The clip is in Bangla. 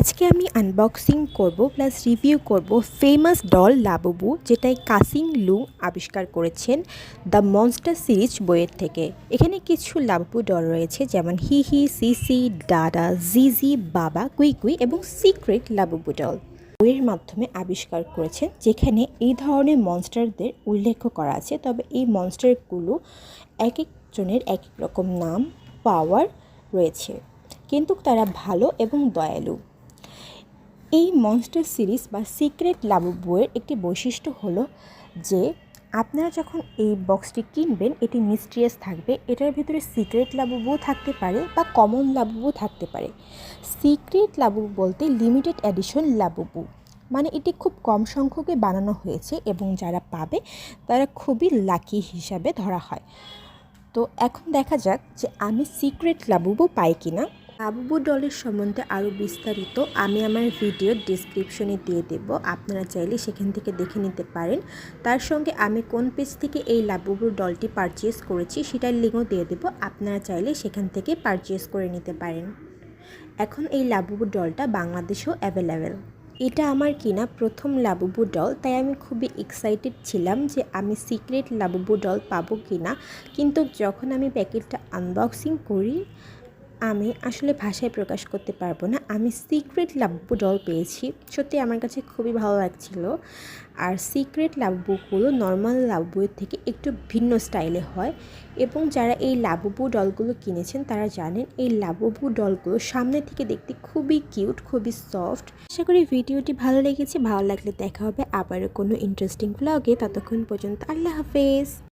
আজকে আমি আনবক্সিং করব প্লাস রিভিউ করব ফেমাস ডল লাবুবু, যেটাই কাসিং লু আবিষ্কার করেছেন দ্য মনস্টার সিরিজ বইয়ের থেকে। এখানে কিছু লাবুবু ডল রয়েছে, যেমন হি হি সি সিসি ডাডা জিজি বাবা কুই কুই এবং সিক্রেট লাবুবু ডল বইয়ের মাধ্যমে আবিষ্কার করেছেন, যেখানে এই ধরনের মনস্টারদের উল্লেখ করা আছে, তবে এই মনস্টারগুলো এক একজনের এক এক রকম নাম পাওয়ার রয়েছে। কিন্তু তারা ভালো এবং দয়ালু। এই মনস্টার সিরিজ বা সিক্রেট লাবু বইয়ের একটি বৈশিষ্ট্য হলো যে, আপনারা যখন এই বক্সটি কিনবেন, এটি মিস্ট্রিয়াস থাকবে। এটার ভিতরে সিক্রেট লাবুবু থাকতে পারে বা কমন লাবুবু থাকতে পারে। সিক্রেট লাবু বলতে লিমিটেড এডিশন লাবুবু মানে এটি খুব কম সংখ্যকে বানানো হয়েছে এবং যারা পাবে, তারা খুবই লাকি হিসাবে ধরা হয়। তো এখন দেখা যাক যে আমি সিক্রেট লাবুবু পাই কিনা। লাবুবু ডলের সম্বন্ধে আরও বিস্তারিত আমি আমার ভিডিও ডিসক্রিপশনে দিয়ে দেব। আপনারা চাইলে সেখান থেকে দেখে নিতে পারেন। তার সঙ্গে আমি কোন পেজ থেকে এই লাবুবু ডলটি পারচেস করেছি সেটার লিঙ্কও দিয়ে দেব। আপনারা চাইলে সেখান থেকে পারচেস করে নিতে পারেন। এখন এই লাবুবু ডলটা বাংলাদেশেও অ্যাভেলেবেল এটা আমার কিনা প্রথম লাবুবু ডল, তাই আমি খুবই এক্সাইটেড ছিলাম যে আমি সিক্রেট লাবুবু ডল পাবো কিনা। কিন্তু যখন আমি প্যাকেটটা আনবক্সিং করি আমি আসলে ভাষায় প্রকাশ করতে পারব না। আমি সিক্রেট লাভবু ডল পেয়েছি। সত্যি আমার কাছে খুবই ভালো লাগছিল। আর সিক্রেট লাভবুকগুলো নর্মাল লাভবুয়ের থেকে একটু ভিন্ন স্টাইলে হয়। এবং যারা এই লাবুবু ডলগুলো কিনেছেন, তারা জানেন এই লাবুবু ডলগুলো সামনে থেকে দেখতে খুবই কিউট খুবই সফট আশা করি ভিডিওটি ভালো লেগেছে। ভালো লাগলে দেখা হবে আবারও কোনো ইন্টারেস্টিং ব্লগে ততক্ষণ পর্যন্ত আল্লাহ হাফেজ।